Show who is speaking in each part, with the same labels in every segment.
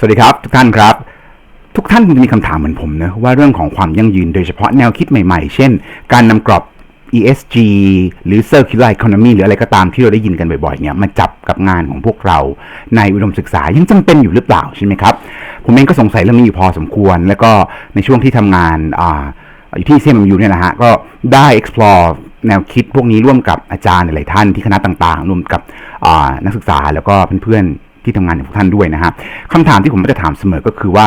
Speaker 1: สวัสดีครับ ทุกท่านครับ ทุกท่านคงจะมีคำถามเหมือนผมนะว่าเรื่องของความยั่งยืนโดยเฉพาะแนวคิดใหม่ๆ เช่น การนำกรอบ ESG หรือ Circular Economy หรืออะไรก็ตามที่เราได้ยินกันบ่อยๆเนี่ยมาจับกับงานของพวกเราในอุดมศึกษายังจำเป็นอยู่หรือเปล่าใช่ไหมครับ ผมเองก็สงสัยเรื่องนี้อยู่พอสมควร แล้วก็ในช่วงที่ทำงานอ่าอยู่ที่ CMU เนี่ยนะฮะก็ได้ explore แนวคิดพวกนี้ร่วมกับอาจารย์หลายๆท่านที่คณะต่างๆ รวมกับอ่านักศึกษาแล้วก็เพื่อนๆ ที่ทำงานอย่างพวกท่านด้วยนะฮะคำถามที่ผมจะถามเสมอก็คือว่า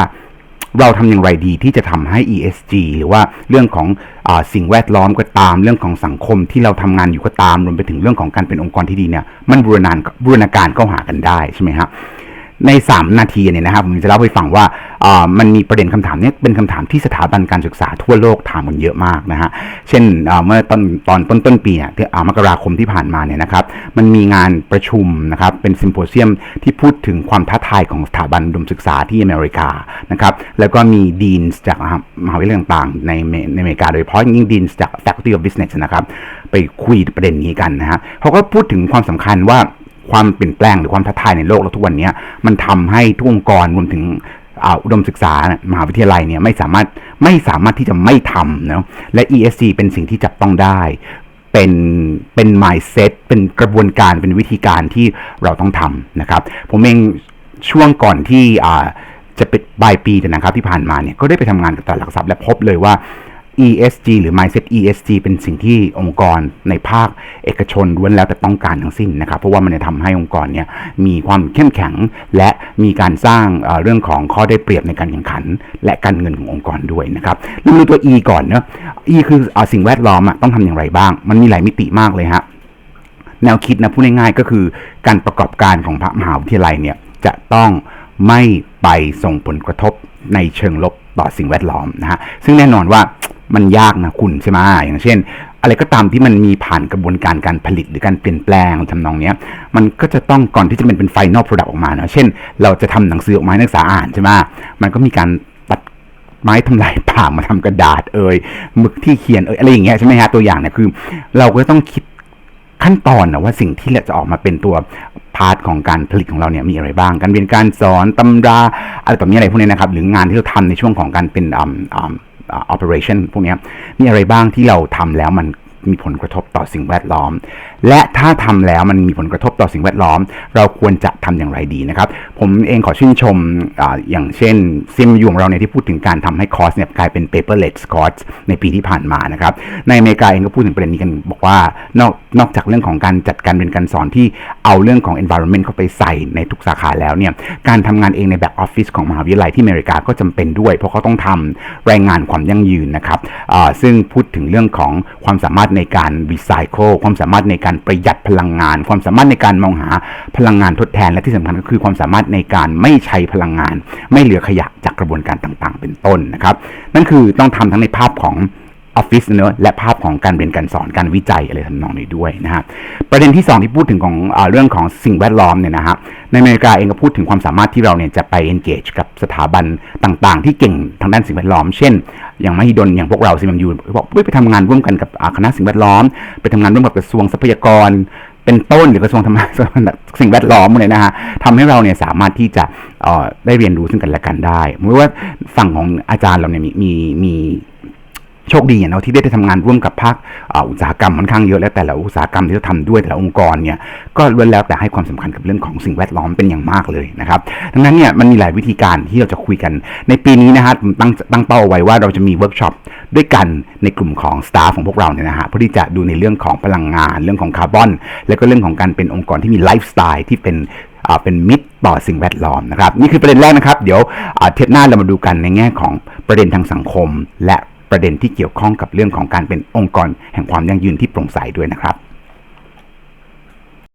Speaker 1: เราทำอย่างไรดีที่จะทำให้ ESG หรือว่าเรื่องของอสิ่งแวดล้อมก็ตาม เรื่องของสังคมที่เราทำงานอยู่ก็ตามรวมไปถึงเรื่องของการเป็นองค์กรที่ดีเนี่ยมันบูรณาบูรณาการเข้าหากันได้ใช่ไหมครับ ใน3นาทีเนี่ยนะครับผมจะเล่าให้ฟังว่าอ่ามันมีประเด็นคำถามเนี้เป็นคำถามที่สถาบันการศึกษาทั่วโลกถามกันเยอะมากนะฮะเช่นอ่าเมื่อตอนตอนต้นต้นปีเนี่ยที่อ่ามกราคมที่ผ่านมาเนี่ยนะครับ มันมีงานประชุมนะครับเป็นซิมโพเซียมที่พูดถึงความท้าทายของสถาบันอุดมศึกษาที่อเมริกานะครับแล้วก็มีดีนจากมหาวิทยาลัยต่างๆในในอเมริกาโดยเฉพาะยิ่งดีนจาก Faculty of Business นะครับไปคุยประเด็นนี้กันนะฮะเขาก็พูดถึงความสำคัญว่า ความเปลี่ยนแปลงหรือความท้าทายในโลกเราทุกวันนี้มันทำให้ทุกองค์กรรวมถึงอุดมศึกษามหาวิทยาลัยเนี่ยไม่สามารถไม่สามารถที่จะไม่ทำเนาะและ ESG เป็นสิ่งที่จับต้องได้เป็นเป็น mindset เป็นกระบวนการเป็นวิธีการที่เราต้องทำนะครับ ผมเองช่วงก่อนที่จะเป็นปลายปีเนี่ยนะครับที่ผ่านมาเนี่ยก็ได้ไปทำงานกับตลาดหลักทรัพย์และพบเลยว่า ESG หรือ mindset ESG เป็นสิ่งที่องค์กรในภาคเอกชนล้วนแล้วแต่ต้องการทั้งสิ้นนะครับ เพราะว่ามันจะทำให้องค์กรเนี่ยมีความเข้มแข็ง และมีการสร้างเอ่อเรื่องของข้อได้เปรียบในการแข่งขัน และการเงินขององค์กรด้วยนะครับเริ่มดูตัว E ก่อนเนาะ E คือเอาสิ่งแวดล้อมอะต้องทำอย่างไรบ้าง มันมีหลายมิติมากเลยฮะแนวคิดนะพูดง่ายๆก็คือการประกอบการของพระมหาวิทยาลัยเนี่ยจะต้องไม่ไปส่งผลกระทบในเชิงลบต่อสิ่งแวดล้อมนะฮะซึ่งแน่นอนว่า มันยากนะคุณใช่ไหมอย่างเช่น อะไรก็ตามที่มันมีผ่านกระบวนการการผลิตหรือการเปลี่ยนแปลงทำนองเนี้ยมันก็จะต้องก่อนที่จะเป็นเป็นไฟนอลโปรดักต์ออกมาเนาะเช่น เราจะทำหนังสือออกมาให้นักศึกษาอ่านใช่ไหมมันก็มีการตัดไม้ทำลายป่ามาทำกระดาษเอ่ยหมึกที่เขียนเอ่ยอะไรอย่างเงี้ยใช่ไหมฮะตัวอย่างเนี่ยคือ เราก็ต้องคิดขั้นตอนนะว่าสิ่งที่จะออกมาเป็นตัวพาร์ทของการผลิตของเราเนี่ยมีอะไรบ้าง การเรียนการสอนตำราอะไรแบบนี้อะไรพวกนี้นะครับ หรืองานที่เราทำในช่วงของการเป็นอ่าอ่าอ่า operation พวกนี้มีอะไรบ้างที่เราทำแล้วมัน มีผลกระทบต่อสิ่งแวดล้อม และถ้าทำแล้วมันมีผลกระทบต่อสิ่งแวดล้อม เราควรจะทำอย่างไรดีนะครับ ผมเองขอชื่นชมออย่างเช่นซิมยูของเราเนี่ยที่พูดถึงการทำให้คอร์สเนี่ยกลายเป็น paperless course ในปีที่ผ่านมานะครับ ในอเมริกาเองก็พูดถึงประเด็นนี้กันบอกว่านอกนอกจากเรื่องของการจัดการเรียนการสอนที่เอาเรื่องของ environment เข้าไปใส่ในทุกสาขาแล้วเนี่ยการทำงานเองในแบบออฟฟิศของมหาวิทยาลัยที่อเมริกาก็จำเป็นด้วย เพราะเขาต้องทำรายงานความยั่งยืนนะครับซึ่งพูดถึงเรื่องของความสามารถในการรีไซเคิลความสามารถในการประหยัดพลังงาน ความสามารถในการมองหาพลังงานทดแทน และที่สำคัญก็คือความสามารถในการไม่ใช้พลังงาน ไม่เหลือขยะจากกระบวนการต่างๆ เป็นต้นนะครับ นั่นคือต้องทำทั้งในภาพของออฟฟิศเนอะและภาพของการเรียนการสอนการวิจัยอะไรทำนองนี้ด้วยนะฮะประเด็นที่ 2 ที่พูดถึงของอเรื่องของสิ่งแวดล้อมเนี่ยนะฮะในอเมริกาเองก็พูดถึงความสามารถที่เราเนี่ยจะไป engage กับสถาบันต่างๆ ที่เก่ง ทางด้านสิ่งแวดล้อม เช่น อย่างมหิดลอย่างพวกเราซีมยูบอกไปทำงานร่วมกันกับคณะสิ่งแวดล้อม ไปทำงานร่วมกับกระทรวงทรัพยากร เป็นต้นหรือกระทรวงธรรมสิ่งแวดล้อมเลยนะฮะทำให้เราเนี่ยสามารถที่จะเอ่อได้เรียนรู้ซึ่งกันและกันได้ไม่ว่าฝั่งของอาจารย์เราเนี่ยมีมีมี โชคดีเนาะที่ได้ไปทำงานร่วมกับภาคอ,อุตสาหกรรมค่อนข้างเยอะและแต่ละอุตสาหกรรมที่เราทำด้วยแต่ละองค์กรเนี่ยก็ล้วนแล้วแต่ให้ความสำคัญกับเรื่องของสิ่งแวดล้อมเป็นอย่างมากเลยนะครับดังนั้นเนี่ยมันมีหลายวิธีการที่เราจะคุยกันในปีนี้นะฮะผมตั้งตั้งเป้าเอาไว้ว่าเราจะมีเวิร์กช็อปด้วยกันในกลุ่มของสตาฟของพวกเราเนี่ยนะฮะเพื่อที่จะดูในเรื่องของพลังงาน เรื่องของคาร์บอน แล้วก็เรื่องของการเป็นองค์กรที่มีไลฟ์สไตล์ที่เป็นอ่าเป็นมิตรต่อสิ่งแวดล้อมนะครับ นี่คือประเด็นแรกนะครับ เดี๋ยวอ่าเทปหน้าเรามาดูกันในแง่ของประเด็นทางสังคม และ ประเด็นที่เกี่ยวข้องกับเรื่องของการเป็นองค์กร แห่งความยั่งยืนที่โปร่งใสด้วยนะครับ